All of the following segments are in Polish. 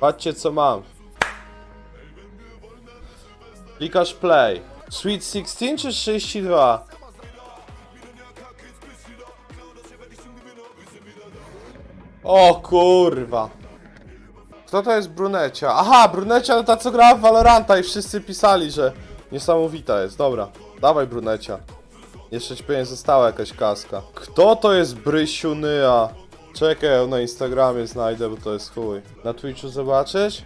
Patrzcie co mam. Klikasz play. Sweet 16 czy 32? O kurwa. Kto to jest Brunecia? Aha, Brunecia to ta co grała w Valoranta i wszyscy pisali, że niesamowita jest. Dobra, dawaj Brunecia. Jeszcze ci pewnie została jakaś kaska. Kto to jest Brysiunya? Czekaj, na Instagramie znajdę, bo to jest chuj. Na Twitchu zobaczysz?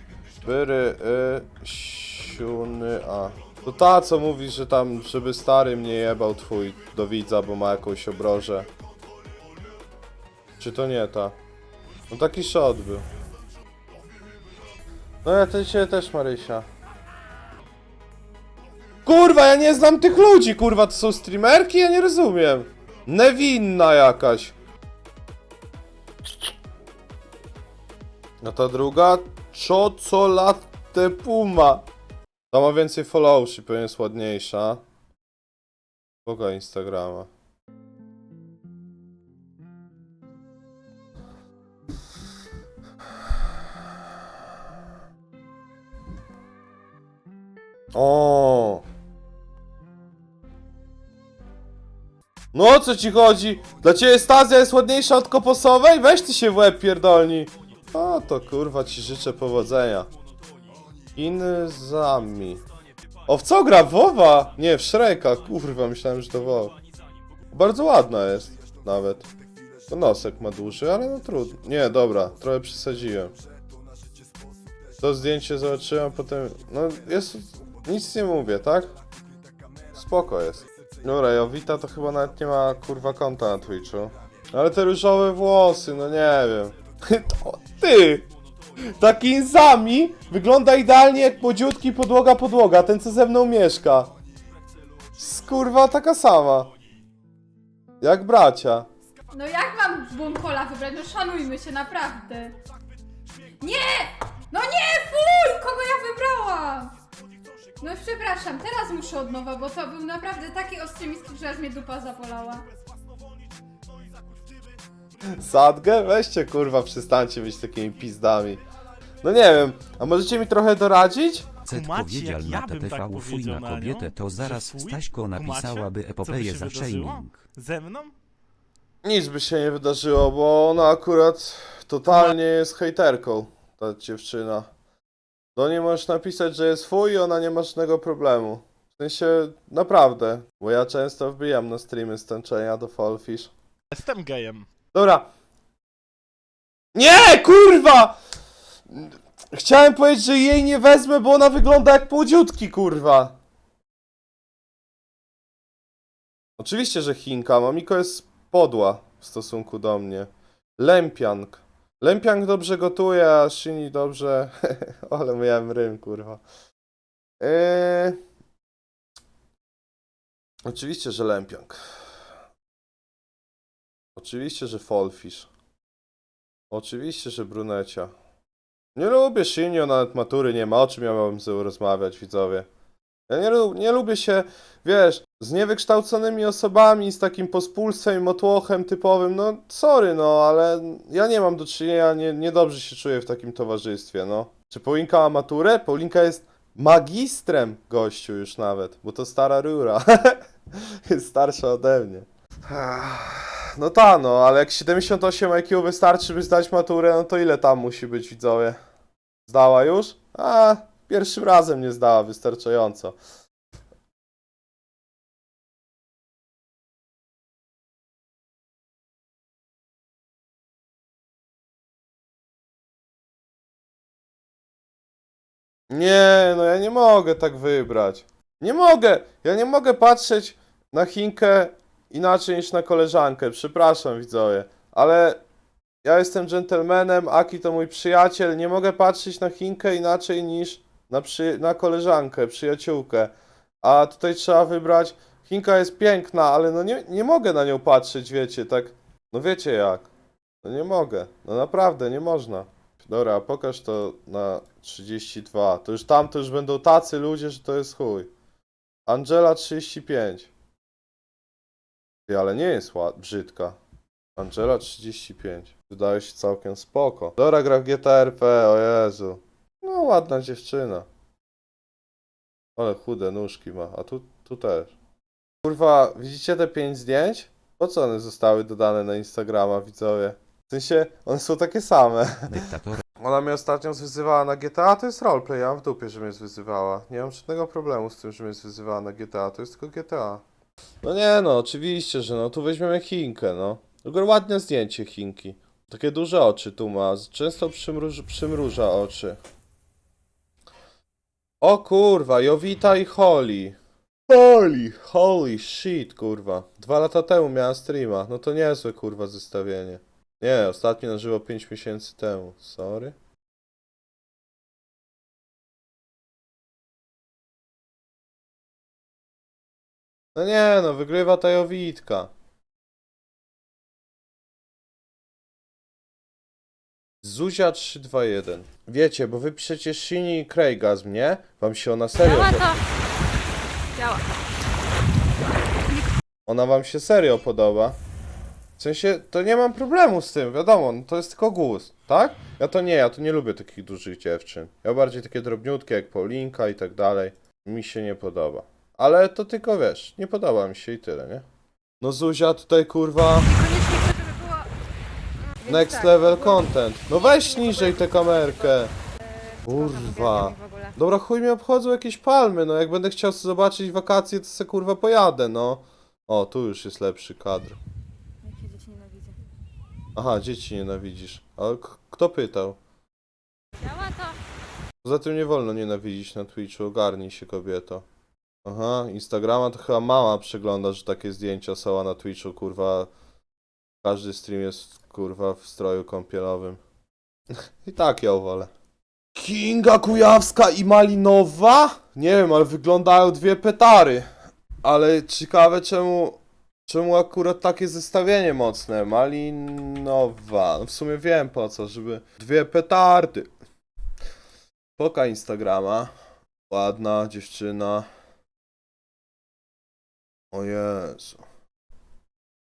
Bry, y, siuny, a. To ta, co mówi, że tam, żeby stary mnie jebał twój do widza, bo ma jakąś obrożę. Czy to nie ta? No taki shot był. No ja to cię też, Marysia. Kurwa, ja nie znam tych ludzi, kurwa, to są streamerki? Ja nie rozumiem. Niewinna jakaś. A ta druga? Chocolate Puma. Ta ma więcej followers i pewnie jest ładniejsza. Boga Instagrama. O. No o co ci chodzi? Dla ciebie Stazja jest ładniejsza od koposowej? Weź ty się w łeb pierdolni. O to kurwa ci życzę powodzenia. Inzami. O w co gra? Wowa? Nie, w Shreka. Kurwa, myślałem, że to WoW. Bardzo ładna jest. Nawet. To nosek ma duży, ale no trudno. Nie, dobra, trochę przesadziłem. To zdjęcie zobaczyłem, potem... No jest... Nic nie mówię, tak? Spoko jest. Dobra, Jowita to chyba nawet nie ma kurwa konta na Twitchu. Ale te różowe włosy, no nie wiem. To ty! Taki Inzami wygląda idealnie jak młodziutki podłoga podłoga, ten co ze mną mieszka. Skurwa taka sama. Jak bracia. No jak mam Bumpola wybrać? No szanujmy się, naprawdę. Nie! No nie, fuj! Kogo ja wybrałam? No przepraszam, teraz muszę od nowa, bo to był naprawdę taki ostry miski, że aż mnie dupa zapolała. Sadgę? Weźcie kurwa, przestańcie być takimi pizdami. No nie wiem, a możecie mi trochę doradzić? Cet Kumacie, powiedział jak na ja bym TTV tak fuj powiedział na na nią? kobietę, to Że zaraz fuj? Staśko Kumacie? napisałaby Co by epopeję się za wydarzyło? shaming. Ze mną? Nic by się nie wydarzyło, bo ona akurat totalnie jest hejterką, ta dziewczyna. Do niej możesz napisać, że jest fuj i ona nie ma żadnego problemu. W sensie, naprawdę, bo ja często wbijam na streamy stęczenia do Fallfish. Jestem gejem. Dobra. Nie, kurwa! Chciałem powiedzieć, że jej nie wezmę, bo ona wygląda jak młodziutki, kurwa. Oczywiście, że Chinka. Mamiko jest podła w stosunku do mnie. Lempiank. Lempiank dobrze gotuje, a Shini dobrze... Ale miałem rym, kurwa. Eee... Oczywiście, że Lempiank. Oczywiście, że Fallfish. Oczywiście, że Brunecia. Nie lubię Shinio, nawet matury nie ma, o czym ja miałem z nią rozmawiać, widzowie. Ja nie, nie lubię się, wiesz, z niewykształconymi osobami, z takim pospólstwem i motłochem typowym, no sorry, no, ale ja nie mam do czynienia, nie, niedobrze się czuję w takim towarzystwie, no. Czy Paulinka ma maturę? Paulinka jest magistrem gościu już nawet, bo to stara rura. jest starsza ode mnie. No ta no, ale jak 78 IQ wystarczy, by zdać maturę, no to ile tam musi być, widzowie? Zdała już? A, pierwszym razem nie zdała wystarczająco. Nie, no ja nie mogę tak wybrać. Nie mogę! Ja nie mogę patrzeć na Chinkę inaczej niż na koleżankę. Przepraszam, widzowie, ale ja jestem dżentelmenem, Aki to mój przyjaciel. Nie mogę patrzeć na Chinkę inaczej niż na, przy... na koleżankę, przyjaciółkę. A tutaj trzeba wybrać. Chinka jest piękna, ale no nie, nie mogę na nią patrzeć, wiecie, tak. No wiecie jak. No nie mogę. No naprawdę, nie można. Dobra, pokaż to na 32. To już tam to już będą tacy ludzie, że to jest chuj. Angela 35. Ty, ale nie jest ład... brzydka. Angela 35. Wydaje się całkiem spoko. Dobra, gra w GTRP, o Jezu. No, ładna dziewczyna. Ale chude nóżki ma, a tu, tu też. Kurwa, widzicie te pięć zdjęć? Po co one zostały dodane na Instagrama, widzowie? W sensie, one są takie same. Dyktator Ona mnie ostatnio zwyzywała na GTA, to jest roleplay, ja mam w dupie, że mnie zwyzywała. Nie mam żadnego problemu z tym, że mnie zwyzywała na GTA, to jest tylko GTA. No nie no, oczywiście, że no, tu weźmiemy Chinkę, no. Tylko ładne zdjęcie Chinki. Takie duże oczy tu ma, często przymruż, przymruża oczy. O kurwa, Jowita i Holly. Holy, holy shit, kurwa. Dwa lata temu miała streama, no to niezłe kurwa zestawienie. Nie, ostatni na żywo 5 miesięcy temu. Sorry. No nie, no wygrywa ta Jowitka. Zuzia 321. Wiecie, bo wy piszecie Shini i Craiga z mnie, wam się ona serio... Działa to. Działa. Ona wam się serio podoba. W sensie, to nie mam problemu z tym, wiadomo, no to jest tylko gust, tak? Ja to nie, ja to nie lubię takich dużych dziewczyn. Ja bardziej takie drobniutkie jak Paulinka i tak dalej. Mi się nie podoba. Ale to tylko wiesz, nie podoba mi się i tyle, nie? No Zuzia tutaj kurwa, Koniecznie chcę, żeby było... mm, więc next tak, level było- content. No weź niżej tę kamerkę. e, Kurwa. w ogóle. Dobra, chuj mi obchodzą jakieś palmy, no jak będę chciał sobie zobaczyć wakacje, to se kurwa pojadę, no. O, tu już jest lepszy kadr. Jakie dzieci nienawidzę. Aha, dzieci nienawidzisz. Ale k- kto pytał? Działa to. Poza tym nie wolno nienawidzić na Twitchu, ogarnij się kobieto. Aha, Instagrama to chyba mama przegląda, że takie zdjęcia są, a na Twitchu kurwa każdy stream jest kurwa w stroju kąpielowym. I tak ją wolę. Kinga Kujawska i Malinowa? Nie wiem, ale wyglądają dwie petary. Ale ciekawe czemu czemu akurat takie zestawienie mocne. Malinowa. No w sumie wiem po co, żeby dwie petardy. Poka Instagrama. Ładna dziewczyna. O Jezu.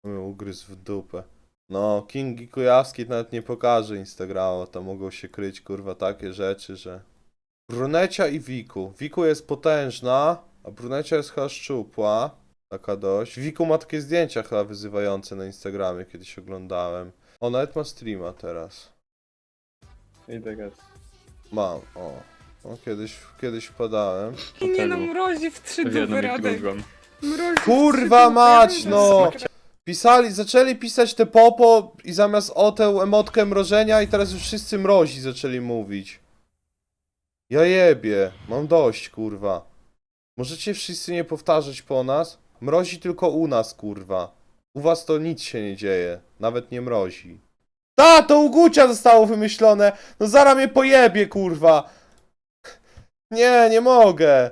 Mnie ugryzł w dupę. No, Kingi Kujawski nawet nie pokaże Instagrama, tam mogą się kryć kurwa takie rzeczy, że... Brunecia i Wiku. Wiku jest potężna, a Brunecia jest chyba szczupła. Taka dość. Wiku ma takie zdjęcia chyba wyzywające na Instagramie, kiedyś oglądałem. O, nawet ma streama teraz. I tak jest. Mam, o. o kiedyś, kiedyś wpadałem. Nie no, Hotelu. mrozi w trzy dupy Radek. drugą. Kurwa mać, no! Pisali, zaczęli pisać te popo i zamiast o tę emotkę mrożenia i teraz już wszyscy mrozi zaczęli mówić. Ja jebie, mam dość, kurwa. Możecie wszyscy nie powtarzać po nas? Mrozi tylko u nas, kurwa. U was to nic się nie dzieje, nawet nie mrozi. Ta, to u Gucia zostało wymyślone! No zara mnie pojebie, kurwa! Nie, nie mogę!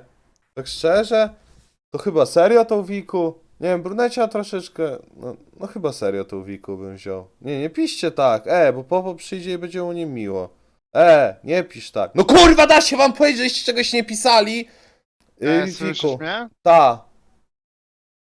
Tak szczerze? To chyba serio tą Wiku? Nie wiem, brunecia troszeczkę. No, no chyba serio tą Wiku bym wziął. Nie, nie piszcie tak, e, bo Popo przyjdzie i będzie mu nie miło. E, nie pisz tak. No kurwa, da się wam powiedzieć, żeście czegoś nie pisali? E, słyszysz Wiku. mnie? Ta.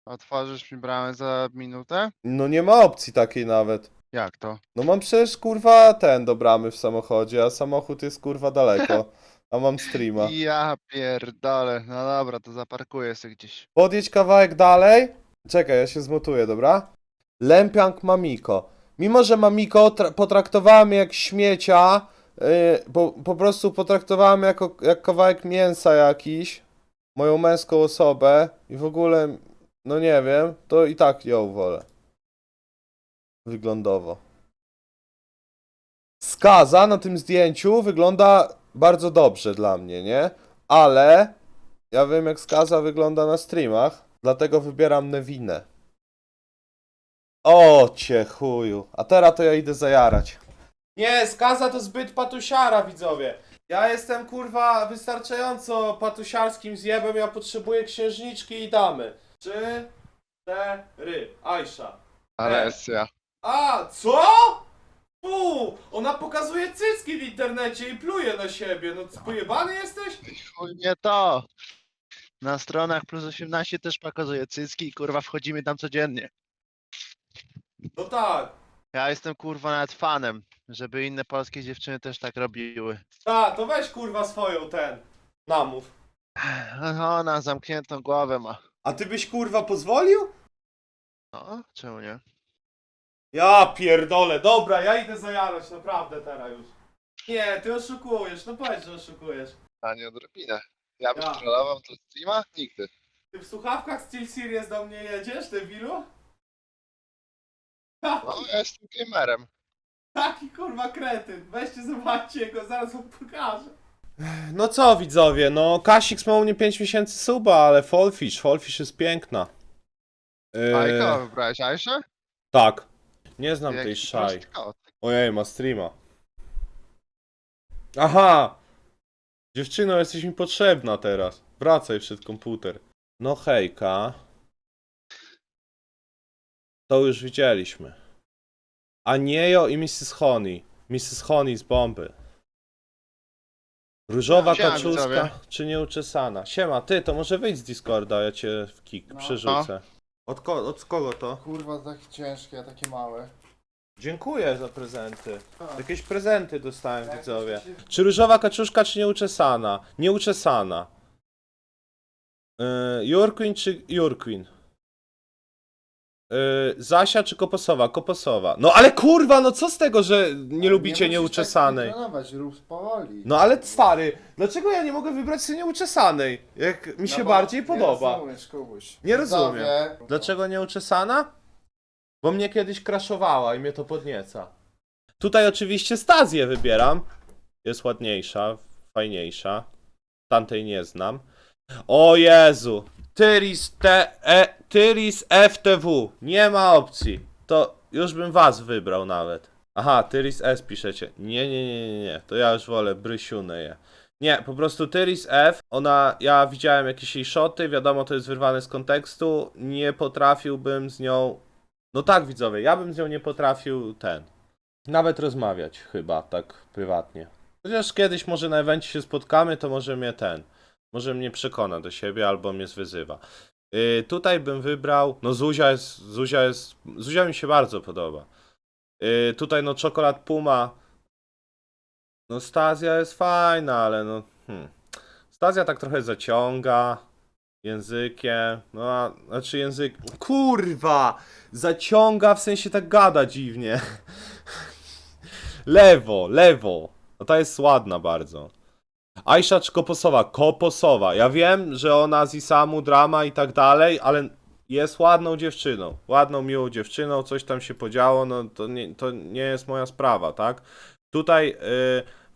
Otworzysz mi bramę za minutę? No nie ma opcji takiej nawet. Jak to? No mam przecież kurwa ten do bramy w samochodzie, a samochód jest kurwa daleko. A mam streama. Ja pierdolę. No dobra, to zaparkuję sobie gdzieś. Podjedź kawałek dalej. Czekaj, ja się zmutuję, dobra? Lempiank Mamiko. Mimo, że Mamiko tra- potraktowała mnie jak śmiecia, yy, po, po prostu potraktowała mnie jako, jak kawałek mięsa jakiś, moją męską osobę i w ogóle, no nie wiem, to i tak ją wolę. Wyglądowo. Skaza na tym zdjęciu wygląda bardzo dobrze dla mnie, nie? Ale ja wiem jak Skaza wygląda na streamach, dlatego wybieram Newinę. O cię chuju. A teraz to ja idę zajarać. Nie, Skaza to zbyt patusiara, widzowie. Ja jestem kurwa wystarczająco patusiarskim zjebem, ja potrzebuję księżniczki i damy. Trzy, cztery. Aisza. Alesja. A, co? Fu, ona pokazuje cycki w internecie i pluje na siebie. No, pojebany jesteś? Chuj nie to. Na stronach plus 18 też pokazuje cycki i kurwa wchodzimy tam codziennie. No tak. Ja jestem kurwa nawet fanem, żeby inne polskie dziewczyny też tak robiły. A, to weź kurwa swoją ten. Namów. Ona zamkniętą głowę ma. A ty byś kurwa pozwolił? No, czemu nie? Ja pierdolę, dobra, ja idę zajarać, naprawdę teraz już. Nie, ty oszukujesz, no powiedz, że oszukujesz. A nie odrobinę. Ja bym Ja. trollował to streama? Nigdy. Ty w słuchawkach Steel Series do mnie jedziesz, debilu? Ha, No, ja jestem gamerem. taki kurwa kretyn, weźcie zobaczcie go, zaraz wam pokażę. No co widzowie, no Kasik ma u mnie 5 miesięcy suba, ale Fallfish, Fallfish jest piękna. Yy, A i kogo wybrałeś? Aisha? tak. Nie znam tej szaj. Ojej, ma streama. Aha! Dziewczyno, jesteś mi potrzebna teraz. Wracaj przed komputer. No hejka. To już widzieliśmy. Aniejo i Mrs. Honey. Mrs. Honey z bomby. Różowa Siema, kaczuska widzowie. czy nieuczesana? Siema, ty, to może wyjdź z Discorda, ja cię w kick No. przerzucę. Od, ko- od kogo to? Kurwa, takie ciężkie, a takie małe. Dziękuję za prezenty. Jakieś prezenty dostałem, Jak widzowie. Czy różowa kaczuszka, czy nieuczesana? Nieuczesana. Yy, Jurquin czy Jurquin? Yy, Zasia czy Koposowa? Koposowa. No ale kurwa, no co z tego, że nie lubicie musisz nieuczesanej? Tak trenować, rób powoli. No ale stary, dlaczego ja nie mogę wybrać sobie nieuczesanej? Jak mi się No bo bardziej nie podoba. rozumiesz, Kubuś. Nie rozumiem. Widzowie, Dlaczego nieuczesana? Bo mnie kiedyś kraszowała i mnie to podnieca. Tutaj oczywiście Stazję wybieram. Jest ładniejsza, fajniejsza. Tamtej nie znam. O Jezu! Tyris, T, e, Tyris FTW. Nie ma opcji. To już bym was wybrał nawet. Aha, Tyris S piszecie. Nie, nie, nie, nie, nie. To ja już wolę Brysiunę je. Nie, po prostu Tyris F, ona, ja widziałem jakieś jej szoty, wiadomo to jest wyrwane z kontekstu, nie potrafiłbym z nią, no tak widzowie, ja bym z nią nie potrafił ten, nawet rozmawiać chyba, tak prywatnie. Chociaż kiedyś może na evencie się spotkamy, to może mnie ten, może mnie przekona do siebie albo mnie zwyzywa. Yy, tutaj bym wybrał, no Zuzia jest, Zuzia jest, Zuzia mi się bardzo podoba. Yy, tutaj no Czokolad Puma, no Stazja jest fajna, ale no. Hmm. Stazja tak trochę zaciąga językiem. No, a, znaczy język. Kurwa! Zaciąga w sensie tak gada dziwnie. lewo, lewo. No ta jest ładna bardzo. Aisha czy Koposowa? Koposowa. Ja wiem, że ona z Isamu drama i tak dalej, ale jest ładną dziewczyną. Ładną, miłą dziewczyną, coś tam się podziało, no to nie, to nie jest moja sprawa, tak? Tutaj y,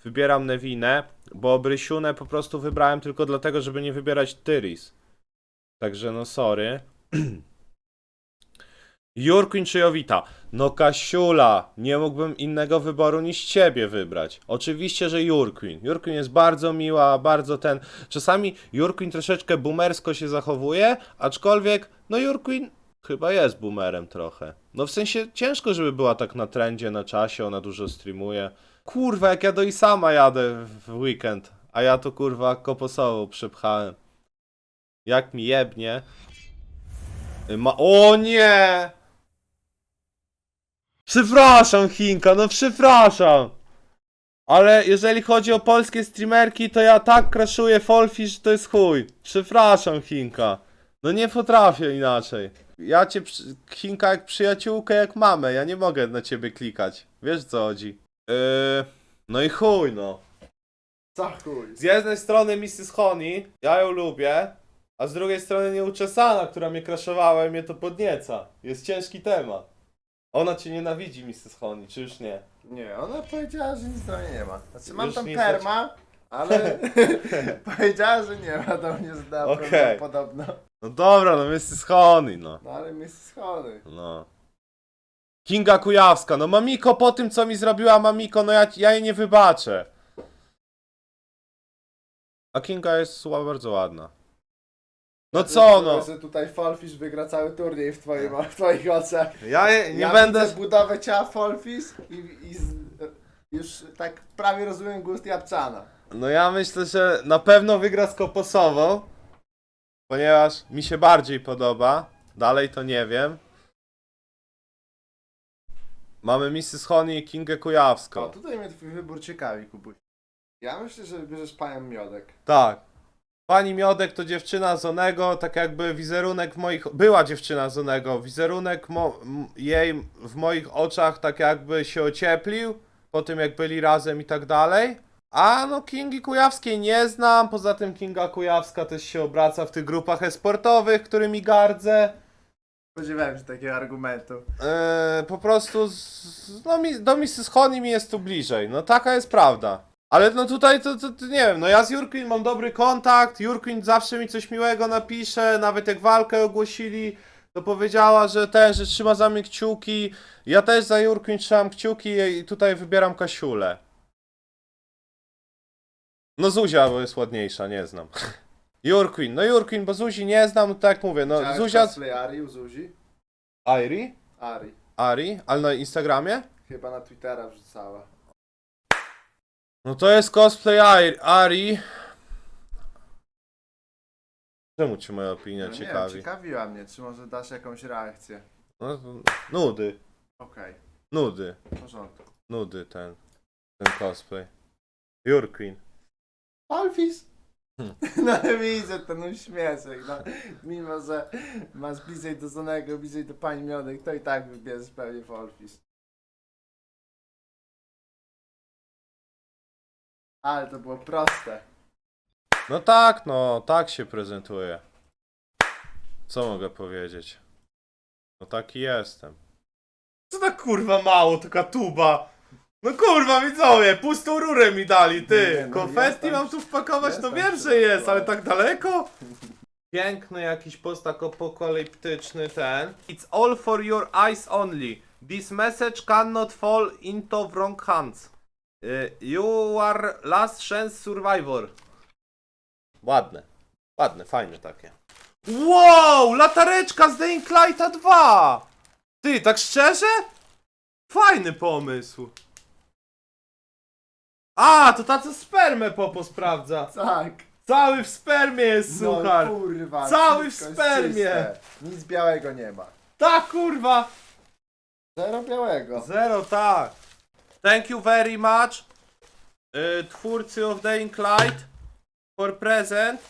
wybieram Nevinę, bo Brysiunę po prostu wybrałem tylko dlatego, żeby nie wybierać Tyris. Także no sorry. Jurkin czy Jowita? No Kasiula, nie mógłbym innego wyboru niż ciebie wybrać. Oczywiście, że Jurkin. Jurkin jest bardzo miła, bardzo ten... Czasami Jurkin troszeczkę boomersko się zachowuje, aczkolwiek, no Jurkin chyba jest boomerem trochę. No w sensie ciężko, żeby była tak na trendzie, na czasie, ona dużo streamuje. Kurwa, jak ja do Isama jadę w weekend, a ja to kurwa koposową przepchałem. Jak mi jebnie. Ma... O nie! Przepraszam, Chinka, no przepraszam. Ale jeżeli chodzi o polskie streamerki, to ja tak kraszuję Folfish, że to jest chuj. Przepraszam, Chinka. No nie potrafię inaczej. Ja cię, Chinka, jak przyjaciółkę, jak mamę, ja nie mogę na ciebie klikać. Wiesz co chodzi? Yy, no i chuj, no. Co chuj? Z jednej strony Mrs. Honey, ja ją lubię, a z drugiej strony nieuczesana, która mnie kraszowała i mnie to podnieca. Jest ciężki temat. Ona cię nienawidzi, Mrs. Honey, czy już nie? Nie, ona powiedziała, że nic do mnie nie ma. Znaczy mam Już tam nic perma, ale powiedziała, że nie ma do mnie zdała Okej. podobno. No dobra, no Mrs. Honey, no. No ale my schody. No. Kinga Kujawska, no Mamiko po tym, co mi zrobiła Mamiko, no ja, ja jej nie wybaczę. A Kinga jest sła- bardzo ładna. No co no? Że tutaj Fallfish wygra cały turniej w, twoim, w twoich oczach. Ja je- nie ja będę... Widzę budowę ciała Fallfish i, i z, już tak prawie rozumiem gust Japczana. No ja myślę, że na pewno wygra z Koposową, ponieważ mi się bardziej podoba. Dalej to nie wiem. Mamy Mrs. Honey i Kingę Kujawską. tutaj mnie twój wybór ciekawi, Kubuś. Ja myślę, że bierzesz panią Miodek. Tak. Pani Miodek to dziewczyna z Onego, tak jakby wizerunek w moich... Była dziewczyna z Onego, wizerunek mo... jej w moich oczach tak jakby się ocieplił, po tym jak byli razem i tak dalej. A no Kingi Kujawskiej nie znam, poza tym Kinga Kujawska też się obraca w tych grupach esportowych, którymi gardzę. Spodziewałem się takiego argumentu. Eee, po prostu z- no, mi, do Mrs. Honey mi jest tu bliżej. No taka jest prawda. Ale no tutaj to, to, to nie wiem, no ja z Jurkin mam dobry kontakt, Jurkin zawsze mi coś miłego napisze, nawet jak walkę ogłosili, to powiedziała, że ten, że trzyma za mnie kciuki. Ja też za Jurkin trzymam kciuki i tutaj wybieram Kasiulę. No Zuzia, bo jest ładniejsza, nie znam. Jurkin, no Jurkin, bo Zuzi nie znam, tak jak mówię, no Zuzia... cosplay Ari u Zuzi? Airi? Ari. Ari? Ale na Instagramie? Chyba na Twittera wrzucała. No to jest cosplay Ari. Ari. Czemu cię moja opinia No nie wiem, ciekawi? ciekawiła mnie, czy może dasz jakąś reakcję. No, to- nudy, Okej, nudy, w porządku. nudy ten, ten cosplay. Jurquin. Alfis! Hmm. No ale widzę ten uśmieszek, no. Mimo, że masz bliżej do Zonego, bliżej do pani Miodek, to i tak wybierzesz pewnie w Ale to było proste. No tak, no, tak się prezentuje. Co mogę powiedzieć? No taki jestem. Co to kurwa mało, taka tuba? No kurwa widzowie, pustą rurę mi dali, ty! Nie, no, Konfetti tam- mam tu wpakować, no tam wiem, że jest, ale ale- tak daleko? Piękny jakiś postapokaliptyczny ten. It's all for your eyes only. This message cannot fall into wrong hands. Y, You are last chance survivor. Ładne. Ładne, fajne takie. Wow! Latareczka z Dying Lighta 2! Ty, tak szczerze? Fajny pomysł. A, to ta co spermę Popo sprawdza. Tak. Cały w spermie jest No suchar. kurwa. Cały w wszystko jest spermie. czyste. Nic białego nie ma. Tak, kurwa. Zero białego. Zero, tak. Thank you very much. Y, twórcy of Dying Light for present.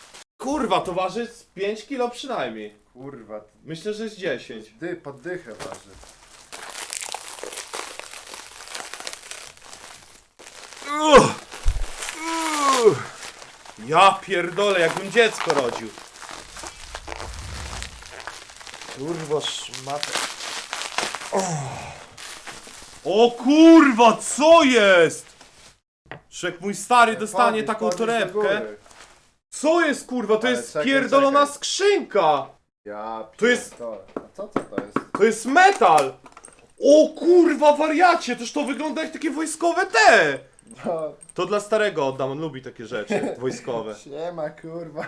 Kurwa, to waży z 5 kilo przynajmniej. Kurwa. Myślę, że z 10. Dy, poddychę waży. Uch. Uch. Ja pierdolę, jakbym dziecko rodził. Kurwa szmatę. O kurwa, co jest? Szek mój stary dostanie taką torebkę. Co jest kurwa? To Ale jest czekaj, pierdolona czekaj. skrzynka. Ja To jest- pierdolę. A co to to jest? To jest metal. O kurwa wariacie, toż to wygląda jak takie wojskowe te. No, To dla starego oddam, on lubi takie rzeczy wojskowe. siema kurwa.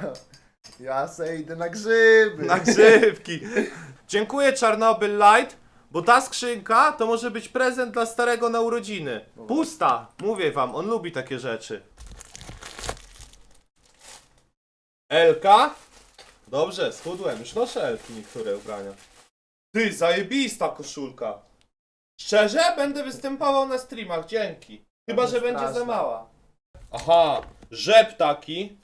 Ja se idę na grzyby. Na grzybki. Dziękuję Czarnobyl Light, bo ta skrzynka to może być prezent dla starego na urodziny. Pusta, mówię wam, on lubi takie rzeczy. Elka? Dobrze, schudłem, już noszę Elki niektóre ubrania. Ty, zajebista koszulka. Szczerze, będę występował na streamach, dzięki. Chyba, że będzie za mała. Aha, rzep taki.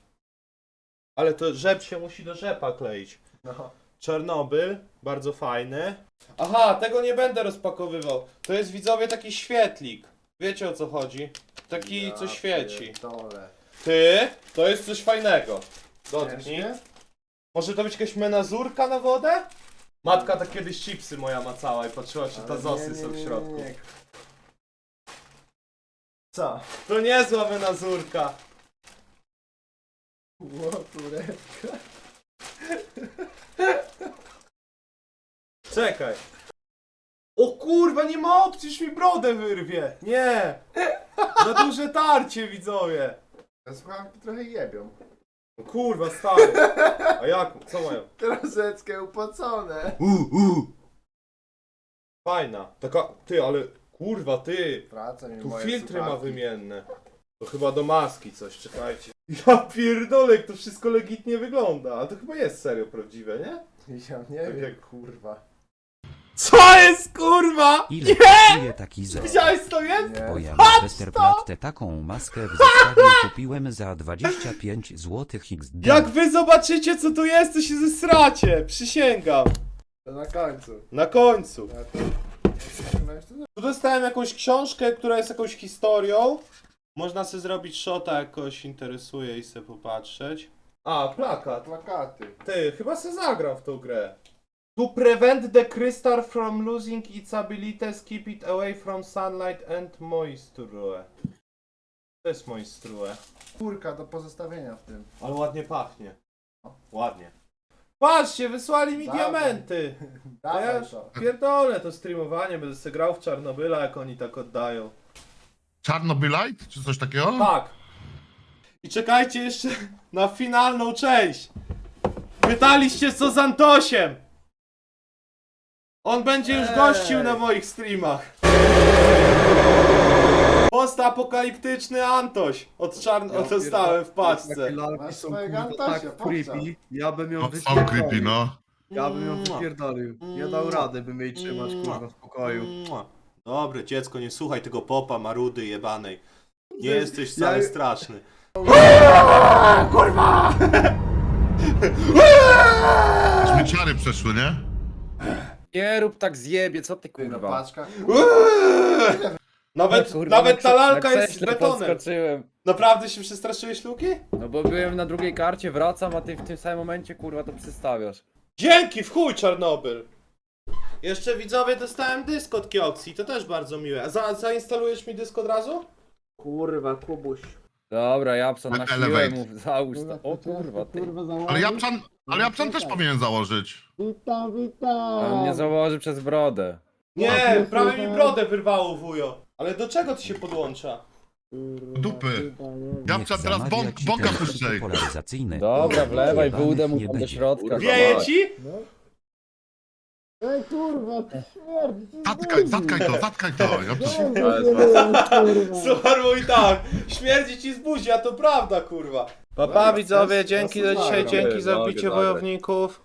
Ale to rzep się musi do rzepa kleić. No. Czarnobyl, bardzo fajny. Aha, tego nie będę rozpakowywał. To jest widzowie taki świetlik. Wiecie o co chodzi? Taki, co świeci. Pierdolę. Ty, to jest coś fajnego. Dotknij. Ciężkie? Może to być jakaś menazurka na wodę? Matka tak kiedyś chipsy moja macała i patrzyła, czy tazosy nie, nie, są w środku. Co? To niezła menazurka. Łotureczka. Czekaj. O kurwa, nie ma opcji, już mi brodę wyrwie. Nie. Za duże tarcie, widzowie. Słuchawki trochę jebią. No Kurwa, stary. A jak? Co mają? Troszeczkę upocone. Fajna. Taka, ty, ale kurwa, ty. Wraca mi Tu moje filtry ma słuchawki. wymienne. To chyba do maski coś, czekajcie. Ja pierdolę, jak to wszystko legitnie wygląda. Ale to chyba jest serio prawdziwe, nie? Ja nie Tak wiem, jak- kurwa. Co jest kurwa? Ile kosztuje taki zer? Widziałeś co jest? Nie. Bo ja Patrz Westerplatte taką maskę w zestawie kupiłem za 25 zł XD. Jak wy zobaczycie co tu jest, to się zesracie. Przysięgam. To na końcu. Na końcu. To... Tu dostałem jakąś książkę, która jest jakąś historią. Można sobie zrobić shota, jak kogoś interesuje i sobie popatrzeć. A, plakat. Plakaty. Ty, chyba se zagram w tą grę. To prevent the crystal from losing its abilities, keep it away from sunlight and moisture. To jest moisture. Kurka do pozostawienia w tym. Ale ładnie pachnie. Ładnie. Patrzcie, wysłali mi Dawaj. diamenty. To ja Dawaj to. pierdolę to streamowanie, będę sobie grał w Czarnobyla, jak oni tak oddają. Czarnobylite? Czy coś takiego? Tak. I czekajcie jeszcze na finalną część. Pytaliście co z Antosiem. On będzie już gościł na moich streamach. Postapokaliptyczny Antoś. Od czarn... Ja dostałem w paczce. Takie lalki Masz są swojego kurwa Antosia, tak creepy. Ja bym ją No, są wypierdolił. creepy, no. Ja bym ją wypierdolił. Nie dał rady, bym jej trzymać kurwa w pokoju. Mua. Dobre dziecko, nie słuchaj tego popa marudy jebanej. Nie jesteś Ja- wcale straszny. Śmieciary przeszły, nie? Nie rób tak zjebie, co ty no kurwa? paczka. Nawet, Kurwa, nawet na ta krze- lalka na jest z krześle betonem. podskoczyłem. Naprawdę się przestraszyłeś, Luki? No bo byłem na drugiej karcie, wracam, a ty w tym samym momencie kurwa to przystawiasz. Dzięki, w chuj Czarnobyl! Jeszcze widzowie dostałem dysk od Kioxi, to też bardzo miłe. A za, zainstalujesz mi dysk od razu? Kurwa, kubuś. Dobra, Japson, Tak, nasiłem elevate. mu, załóż to. O kurwa, ty. Ale Japczan, ale Japczan też powinien założyć. On mnie założy przez brodę. Nie, prawie mi brodę wyrwało wujo. Ale do czego to się podłącza? Dupy. Niech Japczan teraz zamawia bąk, ci bąka ten puszczaj. Dobra, wlewaj Jebanych bułdę mu nie tam do będzie. środka. Wieje ci? Zatkaj, zatkaj to, zatkaj to. Japczan. Słuchaj mój tak, śmierdzi ci z buzi, a to prawda kurwa. Papa widzowie, dzięki za dzisiaj, dzięki za bicie wojowników.